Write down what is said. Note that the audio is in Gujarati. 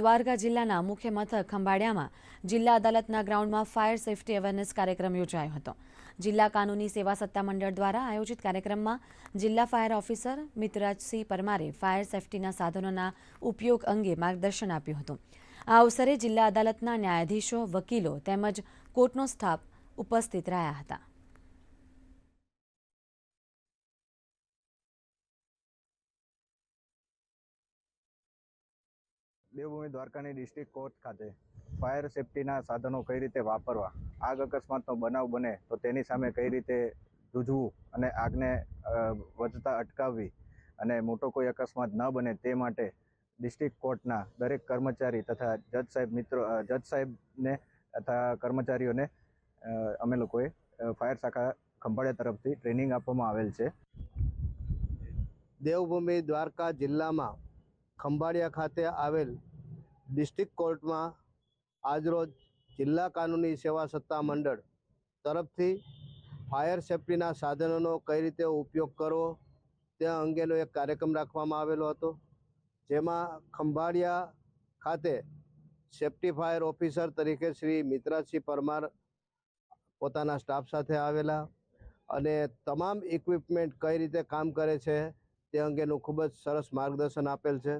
દ્વારકા જિલ્લાના મુખ્ય મથક ખંભાળિયામાં જિલ્લા અદાલતના ગ્રાઉન્ડમાં ફાયર સેફટી અવેરનેસ કાર્યક્રમ યોજાયો હતો. જિલ્લા કાનૂની સેવા સત્તામંડળ દ્વારા આયોજિત કાર્યક્રમમાં જિલ્લા ફાયર ઓફિસર મિતરાજસિંહ પરમારે ફાયર સેફટીના સાધનોના ઉપયોગ અંગે માર્ગદર્શન આપ્યું હતું. આ અવસરે જિલ્લા અદાલતના ન્યાયાધીશો, વકીલો તેમજ કોર્ટનો સ્ટાફ ઉપસ્થિત રહ્યા હતા. દેવભૂમિ દ્વારકાની ડિસ્ટ્રિક્ટ કોર્ટ ખાતે ફાયર સેફટીના સાધનો કઈ રીતે વાપરવા? આગ અકસ્માતનો બનાવ બને તો તેની સામે કઈ રીતે જૂઝવું અને આગને વધતા અટકાવવી અને મોટો કોઈ અકસ્માત ન બને તે માટે ડિસ્ટ્રિક્ટ કોર્ટના દરેક કર્મચારી તથા જજ સાહેબ મિત્રો જજ સાહેબને તથા કર્મચારીઓને અમે લોકોએ ફાયર શાખા ખંભાળિયા તરફથી ટ્રેનિંગ આપવામાં આવેલ છે. દેવભૂમિ દ્વારકા જિલ્લામાં ખંભાળિયા ખાતે આવેલ ડિસ્ટ્રિક્ટ કોર્ટમાં આજરોજ જિલ્લા કાનૂની સેવા સત્તા મંડળ તરફથી ફાયર સેફટીના સાધનોનો કઈ રીતે ઉપયોગ કરવો તે અંગેનો એક કાર્યક્રમ રાખવામાં આવેલો હતો, જેમાં ખંભાળિયા ખાતે સેફટી ફાયર ઓફિસર તરીકે શ્રી મિત્રાસિંહ પરમાર પોતાના સ્ટાફ સાથે આવેલા અને તમામ ઇક્વિપમેન્ટ કઈ રીતે કામ કરે છે તે અંગેનું ખૂબ જ સરસ માર્ગદર્શન આપેલ છે.